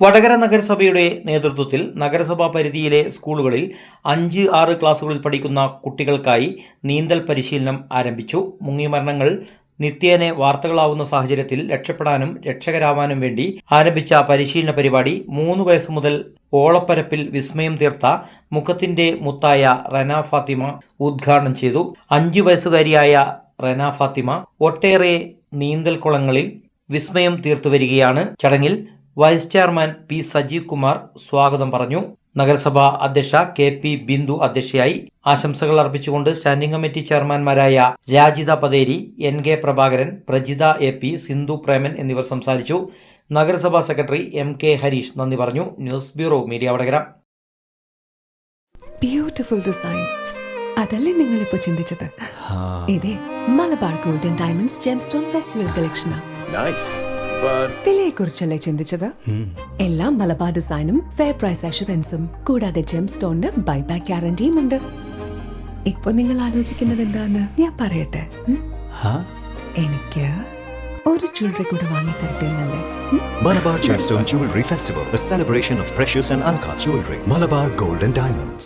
വടകര നഗരസഭയുടെ നേതൃത്വത്തിൽ നഗരസഭാ പരിധിയിലെ സ്കൂളുകളിൽ അഞ്ച് ആറ് ക്ലാസുകളിൽ പഠിക്കുന്ന കുട്ടികൾക്കായി നീന്തൽ പരിശീലനം ആരംഭിച്ചു. മുങ്ങിമരണങ്ങൾ നിത്യേന വാർത്തകളാവുന്ന സാഹചര്യത്തിൽ രക്ഷപ്പെടാനും രക്ഷകരാവാനും വേണ്ടി ആരംഭിച്ച പരിശീലന പരിപാടി മൂന്ന് വയസ്സ് മുതൽ ഓളപ്പരപ്പിൽ വിസ്മയം തീർത്ത മുഖത്തിന്റെ മുത്തായ റന ഫാത്തിമ ഉദ്ഘാടനം ചെയ്തു. അഞ്ചു വയസ്സുകാരിയായ റന ഫാത്തിമ ഒട്ടേറെ നീന്തൽ കുളങ്ങളിൽ വിസ്മയം തീർത്തു വരികയാണ് ചടങ്ങിൽ vice chairman P Sajeev Kumar സ്വാഗതം പറഞ്ഞു. നഗരസഭാ അധ്യക്ഷ കെ പി ബിന്ദു അധ്യക്ഷയായി ആശംസകൾ അർപ്പിച്ചുകൊണ്ട് standing committee ചെയർമാൻമാരായ Rajitha Patheri N K Prabhakaran Prajitha A P Sindhu Preman എന്നിവർ സംസാരിച്ചു. നഗരസഭാ സെക്രട്ടറി എം കെ ഹരീഷ് നന്ദി പറഞ്ഞു. News bureau media Vadakara. Beautiful design അതല്ലേ നിങ്ങൾ നിങ്ങളിപ്പോ ചിന്തിച്ചത്? ഇതേ Malabar golden diamonds gemstone festival കളക്ഷനാണ് നൈസ് ബട്ട് വിലയെ കുറിച്ചല്ലേ ചിന്തിച്ചത് എല്ലാം മലബാർ ഡിസൈനും ഫെയർ പ്രൈസ് അഷുറൻസും കൂടാതെ ജെം സ്റ്റോണിന് ബൈബാക്ക് ഗ്യാരണ്ടിയും ഉണ്ട് ഇപ്പൊ നിങ്ങൾ ആലോചിക്കുന്നത് എന്താന്ന് ഞാൻ പറയട്ടെ ഉം? എനിക്ക് ഒരു ജ്വല്ലറി കൂടെ വാങ്ങി തരട്ടെ എന്നല്ലേ ഉം? Malabar Gemstone Jewelry Festival, a celebration of precious and uncut jewelry. Malabar Gold and Diamonds.